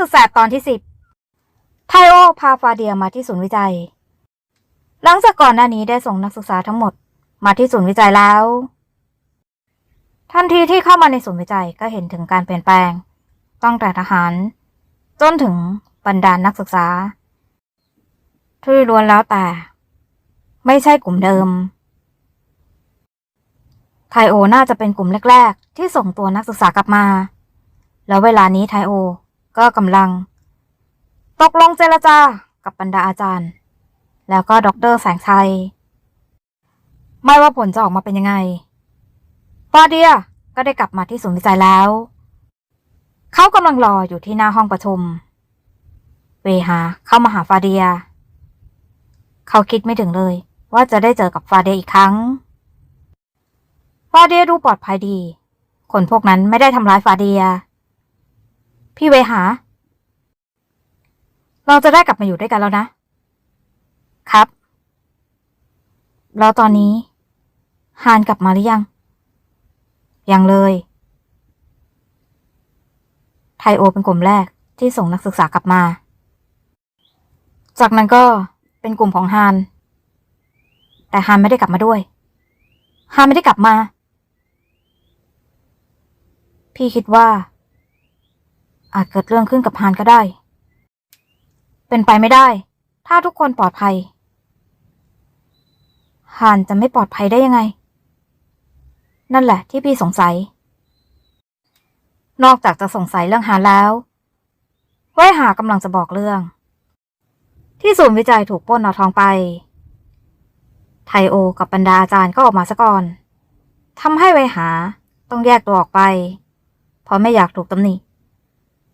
สุดแสบตอนที่สิบไทโอพาฟาเดียมาที่ศูนย์วิจัย หลังจากก่อนหน้านี้ได้ส่งนักศึกษาทั้งหมดมาที่ศูนย์วิจัยแล้ว ทันทีที่เข้ามาในศูนย์วิจัยก็เห็นถึงการเปลี่ยนแปลงตั้งแต่ทหาร จนถึงบรรดานักศึกษาที่ล้วนแล้วแต่ ไม่ใช่กลุ่มเดิม ไทโอน่าจะเป็นกลุ่มแรก ๆ ที่ส่งตัวนักศึกษากลับมา แล้วเวลานี้ไทโอ ก็กำลัง ตกลงเจรจากับบรรดาอาจารย์ แล้วก็ด็อกเตอร์แสงชัย ไม่ว่าผลจะออกมาเป็นยังไงฟาเดียก็ได้กลับมาที่ศูนย์วิจัยแล้ว เขากำลังรออยู่ที่หน้าห้องประชุม เวหาเข้ามาหาฟาเดีย เขาคิดไม่ถึงเลย ว่าจะได้เจอกับฟาเดียอีกครั้ง ฟาเดียดูปลอดภัยดี คนพวกนั้นไม่ได้ทำร้ายฟาเดีย พี่เวหา เราจะได้กลับมาอยู่ด้วยกันแล้วนะ ครับ แล้วตอนนี้ฮานกลับมาหรือยัง ยังเลย ไทโอเป็นกลุ่มแรกที่ส่งนักศึกษากลับมา จากนั้นก็เป็นกลุ่มของฮาน แต่ฮานไม่ได้กลับมาด้วย ฮานไม่ได้กลับมา พี่คิดว่า อาจเกิดเรื่องขึ้นกับฮานก็ได้ เป็นไปไม่ได้ ถ้าทุกคนปลอดภัยฮานจะไม่ปลอดภัยได้ยังไง นั่นแหละที่พี่สงสัย นอกจากจะสงสัยเรื่องฮานแล้วไว้หากำลังจะบอกเรื่อง ที่ศูนย์วิจัยถูกปล้นเอาทองไป ไทโอกับบรรดาอาจารย์ก็ออกมาซะก่อนทำให้ไวหาต้องแยกตัวออกไป เพราะไม่อยากถูกตำหนิ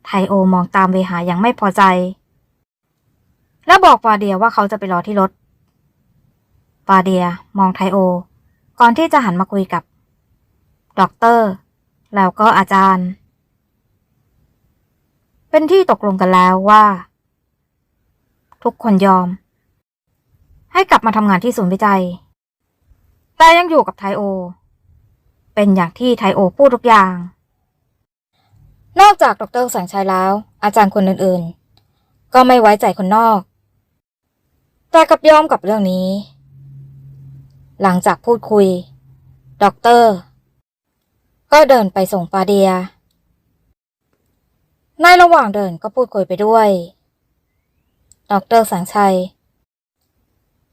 ไทโอมองตามเวหาอย่างไม่พอใจ แล้วบอกฟาเดียว่าเขาจะไปรอที่รถฟาเดียมองไทโอ ก่อนที่จะหันมาคุยกับด็อกเตอร์ แล้วก็อาจารย์ เป็นที่ตกลงกันแล้วว่า ทุกคนยอม ให้กลับมาทำงานที่ศูนย์วิจัย แต่ยังอยู่กับไทโอ เป็นอย่างที่ไทโอพูดทุกอย่าง นอกจากดรแสงชัยแล้ว อาจารย์คนอื่นๆ ก็ไม่ไว้ใจคนนอก แต่กับยอมกับเรื่องนี้ หลังจากพูดคุยด็อกเตอร์ ก็เดินไปส่งฟาเดีย ในระหว่างเดินก็พูดคุยไปด้วยดอกเตอรแสงชัย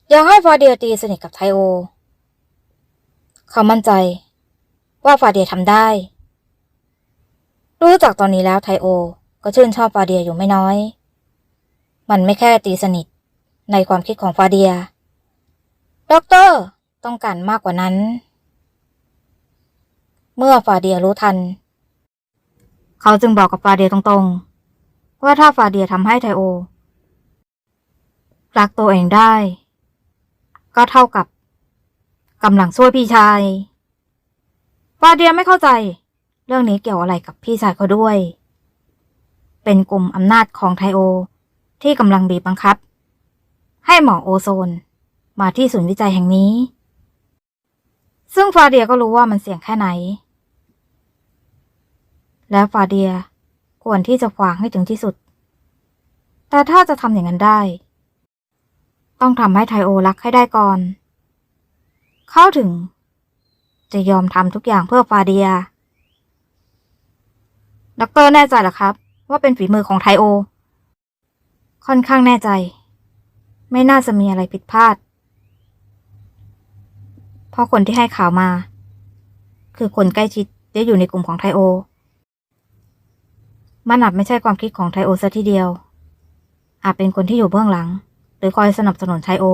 อยากให้ฟาเดียตีสนิทกับไทโอ เขามั่นใจว่าฟาเดียทำได้ รู้จากตอนนี้แล้วไทโอ ก็ชื่นชอบฟาเดียอยู่ไม่น้อย มันไม่แค่ตีสนิท ในความคิดของฟาเดีย ด็อกเตอร์ต้องการมากกว่านั้น เมื่อฟาเดียรู้ทัน เขาจึงบอกกับฟาเดียตรงๆ ว่าถ้าฟาเดียทำให้ไทโอ รักตัวเองได้ ก็เท่ากับกำลังช่วยพี่ชายฟาเดียไม่เข้าใจ เรื่องนี้เกี่ยวอะไรกับพี่ชายเขาด้วย เป็นกลุ่มอำนาจของไทโอ ที่กำลังบีบบังคับ ให้หมอโอโซน มาที่ศูนย์วิจัยแห่งนี้ ซึ่งฟาเดียก็รู้ว่ามันเสี่ยงแค่ไหน และฟาเดียควรที่จะขวางให้ถึงที่สุด แต่ถ้าจะทำอย่างนั้นได้ ต้องทำให้ไทโอรักให้ได้ก่อน เข้าถึง จะยอมทำทุกอย่างเพื่อฟาเดีย ด็อกเตอร์แน่ใจหรอครับ ว่าเป็นฝีมือของไทโอ ค่อนข้างแน่ใจ ไม่น่าจะมีอะไรผิดพลาด เพราะคนที่ให้ข่าวมา คือคนใกล้ชิดที่อยู่ในกลุ่มของไทโอ มันอาจไม่ใช่ความคิดของไทโอซะทีเดียว อาจเป็นคนที่อยู่เบื้องหลัง หรือคอยสนับสนุนไทโอ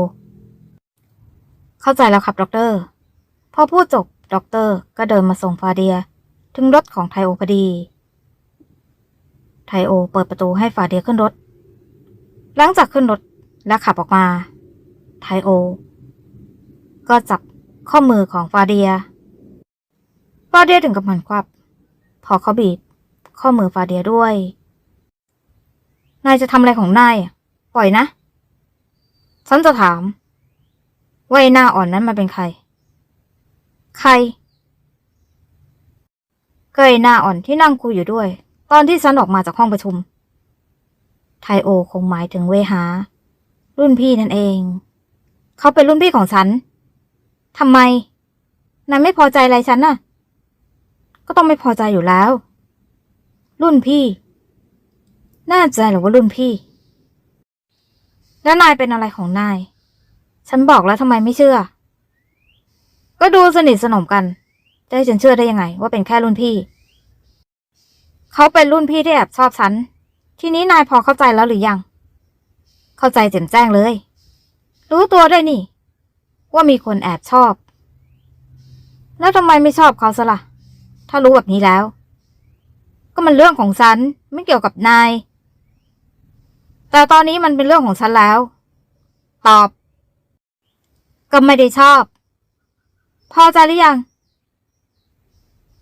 เข้าใจแล้วครับด็อกเตอร์พอพูดจบด็อกเตอร์ก็เดินมาส่งฟาเดีย ถึงรถของไทโอพอดี ไทโอเปิดประตูให้ฟาเดียขึ้นรถ หลังจากขึ้นรถและขับออกมา ไทโอ ก็จับข้อมือของฟาเดีย ฟาเดียถึงกับหันควับ พอเขาบีบข้อมือฟาเดียด้วย นายจะทำอะไรของนาย ปล่อยนะ ฉันจะถามว่าไอ้หน้าอ่อนนั้นมันเป็นใคร ใครก็ไอ้หน้าอ่อนที่นั่งคุยอยู่ด้วย ตอนที่ฉันออกมาจากห้องประชุม ไทโอคงหมายถึงเวหา รุ่นพี่นั่นเอง เขาเป็นรุ่นพี่ของฉันทำไมนายไม่พอใจอะไรฉันน่ะ ก็ต้องไม่พอใจอยู่แล้ว รุ่นพี่ น่าใจหรือว่ารุ่นพี่ แล้วนายเป็นอะไรของนาย ฉันบอกแล้วทำไมไม่เชื่อ ก็ดูสนิทสนมกันจะให้ฉันเชื่อได้ยังไง ว่าเป็นแค่รุ่นพี่ เขาเป็นรุ่นพี่ที่แอบชอบฉัน ทีนี้นายพอเข้าใจแล้วหรือยัง เข้าใจแจ่มแจ้งเลย รู้ตัวด้วยนี่ ว่ามีคนแอบชอบ แล้วทำไมไม่ชอบเขาซะละ่ะ ถ้ารู้แบบนี้แล้ว ก็มันเรื่องของฉันไม่เกี่ยวกับนาย แต่ตอนนี้มันเป็นเรื่องของฉันแล้ว ตอบ ก็ไม่ได้ชอบ พอใจหรือยัง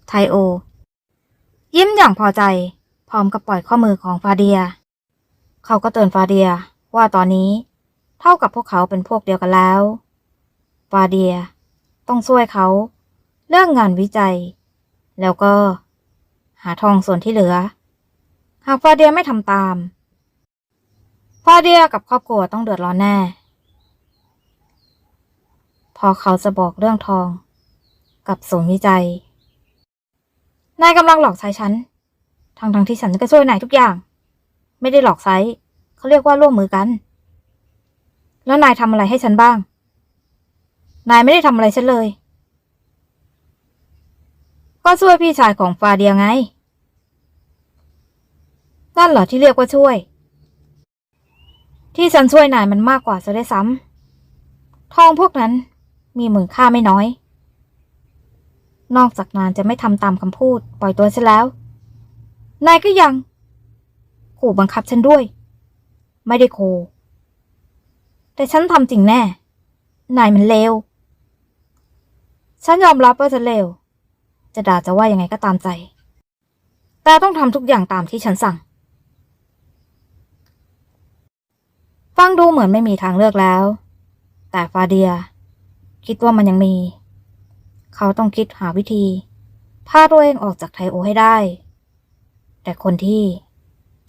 ไทโอ ยิ้มอย่างพอใจ พร้อมกับปล่อยข้อมือของฟาเดีย เขาก็เตือนฟาเดียว่าตอนนี้เท่ากับพวกเขาเป็นพวกเดียวกันแล้ว ฟาเดียต้องช่วยเขาเรื่องงานวิจัย แล้วก็หาทองส่วนที่เหลือ หากฟาเดียไม่ทำตาม ฟาเดียกับครอบครัวต้องเดือดร้อนแน่ พอเขาจะบอกเรื่องทอง กับศูนย์วิจัย นายกำลังหลอกใช้ฉันทั้งทั้งที่ฉันก็ช่วยนายทุกอย่าง ไม่ได้หลอกใช้เขาเรียกว่าร่วมมือกัน แล้วนายทำอะไรให้ฉันบ้าง นายไม่ได้ทำอะไรฉันเลย ก็ช่วยพี่ชายของฟาเดียไงนั่นเหรอที่เรียกว่าช่วย ที่ฉันช่วยนายมันมากกว่าซะได้วยซ้ำทองพวกนั้นมีมูลค่าไม่น้อย นอกจากนานจะไม่ทำตามคำพูด ปล่อยตัวฉันแล้ว นายก็ยัง ขู่บังคับฉันด้วย ไม่ได้ขู่แต่ฉันทำจริงแน่ นายมันเลว ฉันยอมรับว่าฉันเลว จะด่าจะว่ายังไงก็ตามใจ แต่ต้องทำทุกอย่างตามที่ฉันสั่ง ฟังดูเหมือนไม่มีทางเลือกแล้ว แต่ฟาเดีย คิดว่ามันยังมี เขาต้องคิดหาวิธีพาตัวเองออกจากไทโอให้ได้ แต่คนที่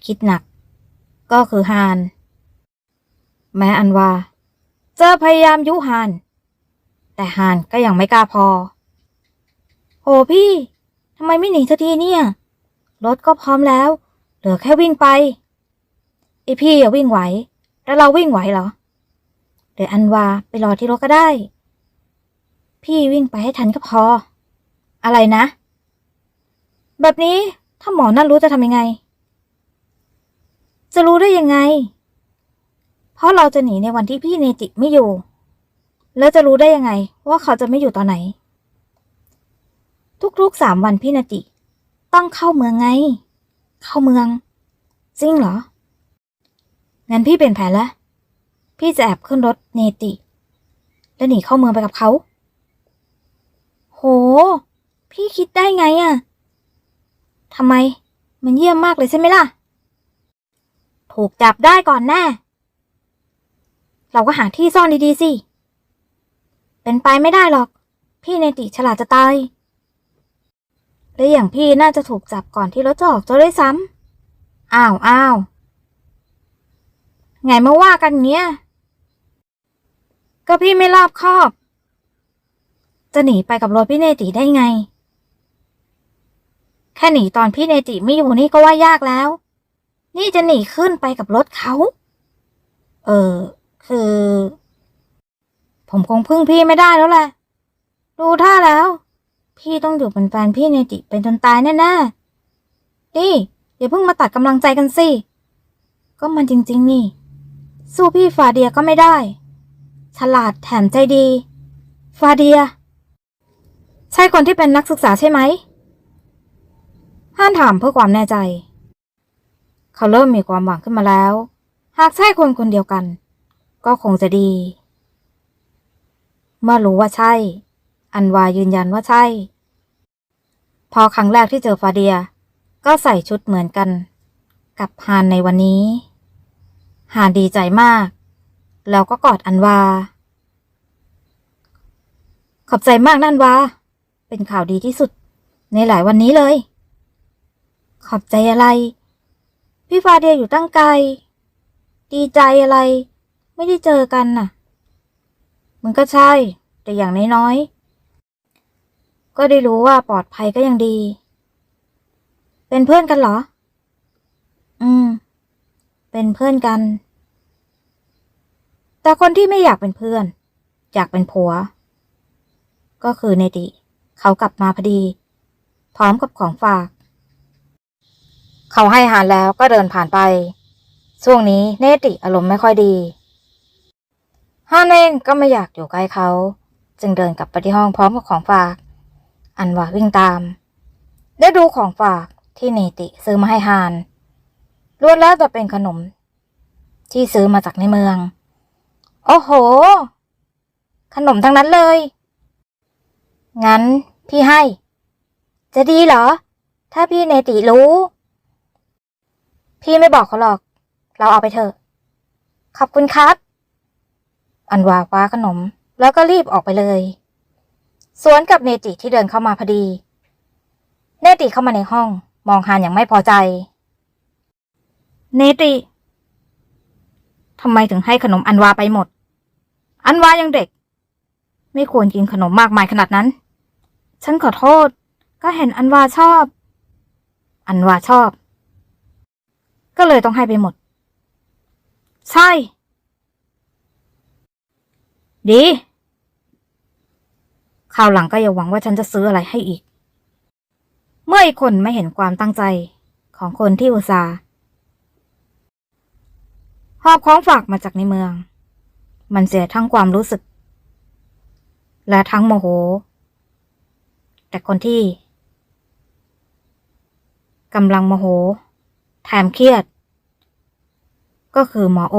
คิดหนัก ก็คือฮาน แม้อันว่าจะพยายามยุฮาน แต่ฮานก็ยังไม่กล้าพอโหพี่ทำไมไม่หนีสักทีเนี่ย รถก็พร้อมแล้ว เหลือแค่วิ่งไปไอพี่อะวิ่งไหว แล้วเราวิ่งไหวเหรอ เดี๋ยวอันวาไปรอที่รถก็ได้ พี่วิ่งไปให้ทันก็พอ อะไรนะ แบบนี้ถ้าหมอนั่นรู้จะทำยังไง จะรู้ได้ยังไง เพราะเราจะหนีในวันที่พี่เนจิไม่อยู่ แล้วจะรู้ได้ยังไง ว่าเขาจะไม่อยู่ตอนไหน ทุกๆสามวันพี่เนจิ ต้องเข้าเมืองไง เข้าเมือง จริงเหรอ งั้นพี่เปลี่ยนแผนแล้วพี่จะแอบขึ้นรถเนติ แล้วหนีเข้าเมืองไปกับเขา โห พี่คิดได้ไงอะทำไม มันเยี่ยมมากเลยใช่ไหมล่ะ ถูกจับได้ก่อนแน่ เราก็หาที่ซ่อนดีๆสิ เป็นไปไม่ได้หรอก พี่เนติฉลาดจะตาย และอย่างพี่น่าจะถูกจับก่อนที่รถจะออกจะด้วยซ้ำ อ้าวอ้าวไงมาว่ากันเงี้ย ก็พี่ไม่รอบคอบ จะหนีไปกับรถพี่เนติได้ไง แค่หนีตอนพี่เนติไม่อยู่นี่ก็ว่ายากแล้ว นี่จะหนีขึ้นไปกับรถเขา เออ คือ ผมคงพึ่งพี่ไม่ได้แล้วแหละ ดูท่าแล้ว พี่ต้องอยู่เป็นแฟนพี่เนติเป็นจนตายแน่ๆนี่อย่าเพิ่งมาตัดกำลังใจกันสิ ก็มันจริง ๆ นี่ สู้พี่ฟาเดียก็ไม่ได้ ฉลาดแถมใจดี ฟาเดีย ใช่คนที่เป็นนักศึกษาใช่ไหมห้านถามเพื่อความแน่ใจ เขาเริ่มมีความหวังขึ้นมาแล้ว หากใช่คนคนเดียวกัน ก็คงจะดี เมื่อรู้ว่าใช่ อันวายืนยันว่าใช่ พอครั้งแรกที่เจอฟาเดีย ก็ใส่ชุดเหมือนกัน กับฮานในวันนี้ฮานดีใจมาก แล้วก็กอดอันวา ขอบใจมากนั่นวา เป็นข่าวดีที่สุด ในหลายวันนี้เลย ขอบใจอะไร พี่ฟาเดียอยู่ตั้งไกล ดีใจอะไร ไม่ได้เจอกันน่ะ มันก็ใช่ แต่อย่างน้อยๆ ก็ได้รู้ว่าปลอดภัยก็ยังดี เป็นเพื่อนกันเหรอ อืม เป็นเพื่อนกัน แต่คนที่ไม่อยากเป็นเพื่อน อยากเป็นผัว ก็คือเนติ เขากลับมาพอดี พร้อมกับของฝาก เขาให้อาหารแล้วก็เดินผ่านไปช่วงนี้เนติอารมณ์ไม่ค่อยดีฮานเองก็ไม่อยากอยู่ใกล้เขา จึงเดินกลับไปที่ห้องพร้อมกับของฝาก อันวาวิ่งตาม ได้ดูของฝากที่เนติซื้อมาให้ฮานล้วนแล้วแต่เป็นขนม ที่ซื้อมาจากในเมือง โอ้โห ขนมทั้งนั้นเลย งั้นพี่ให้ จะดีเหรอ ถ้าพี่เนติรู้ พี่ไม่บอกเขาหรอก เราเอาไปเถอะ ขอบคุณครับ อันวาคว้าขนม แล้วก็รีบออกไปเลย สวนกับเนติที่เดินเข้ามาพอดี เนติเข้ามาในห้อง มองฮานอย่างไม่พอใจ เนติทำไมถึงให้ขนมอันวาไปหมด อันวายังเด็ก ไม่ควรกินขนมมากมายขนาดนั้น ฉันขอโทษ ก็เห็นอันวาชอบ อันวาชอบ ก็เลยต้องให้ไปหมด ใช่ ดีคราวหลังก็อย่าหวังว่าฉันจะซื้ออะไรให้อีก เมื่ออีกคนไม่เห็นความตั้งใจของคนที่อุตส่าห์หอบของฝากมาจากในเมือง มันเสียทั้งความรู้สึก และทั้งโมโห แต่คนที่กำลังโมโหแถมเครียด ก็คือหมอโอ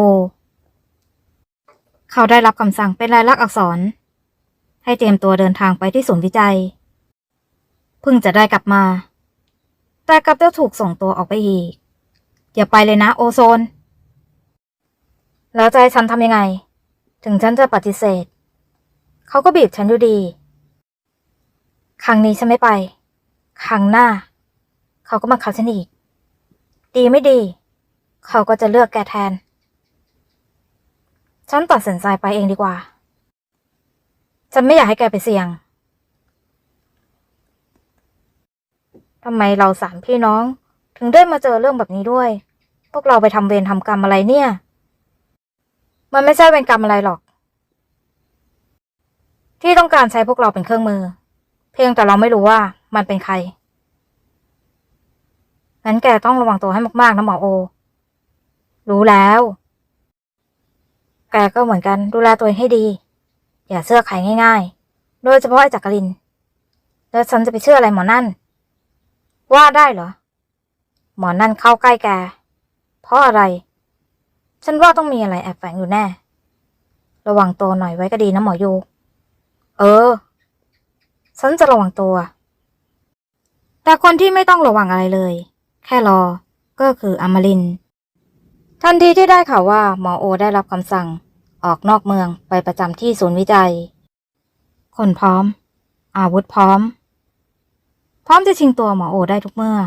เขาได้รับคำสั่งเป็นลายลักษณ์อักษร ให้เตรียมตัวเดินทางไปที่ศูนย์วิจัย เพิ่งจะได้กลับมา แต่กลับจะถูกส่งตัวออกไปอีก อย่าไปเลยนะโอโซน แล้วให้ฉันทำยังไง ถึงฉันจะปฏิเสธ เขาก็บีบฉันอยู่ดี ครั้งนี้ฉันไม่ไป ครั้งหน้า เขาก็มาขับฉันอีก ดีไม่ดี เขาก็จะเลือกแกแทน ฉันตัดสินใจไปเองดีกว่า ฉันไม่อยากให้แกไปเสี่ยงทำไมเราสามพี่น้อง ถึงได้มาเจอเรื่องแบบนี้ด้วย พวกเราไปทำเวรทำกรรมอะไรเนี่ย มันไม่ใช่เวรกรรมอะไรหรอก ที่ต้องการใช้พวกเราเป็นเครื่องมือ เพียงแต่เราไม่รู้ว่ามันเป็นใครงั้นแกต้องระวังตัวให้มากๆนะหมอโอ รู้แล้ว แกก็เหมือนกันดูแลตัวเองให้ดี อย่าเชื่อใครง่ายๆ โดยเฉพาะไอ้จักริน แล้วฉันจะไปเชื่ออะไรหมอนั่น ว่าได้เหรอ หมอนั่นเข้าใกล้แก เพราะอะไร ฉันว่าต้องมีอะไรแอบแฝงอยู่แน่ ระวังตัวหน่อยไว้ก็ดีนะหมอยู เออ ฉันจะระวังตัว แต่คนที่ไม่ต้องระวังอะไรเลย แค่รอ ก็คืออมรินทร์ทันทีที่ได้ข่าวว่าหมอโอได้รับคำสั่ง ออกนอกเมืองไปประจำที่ศูนย์วิจัย คนพร้อม อาวุธพร้อม พร้อมจะชิงตัวหมอโอได้ทุกเมื่อ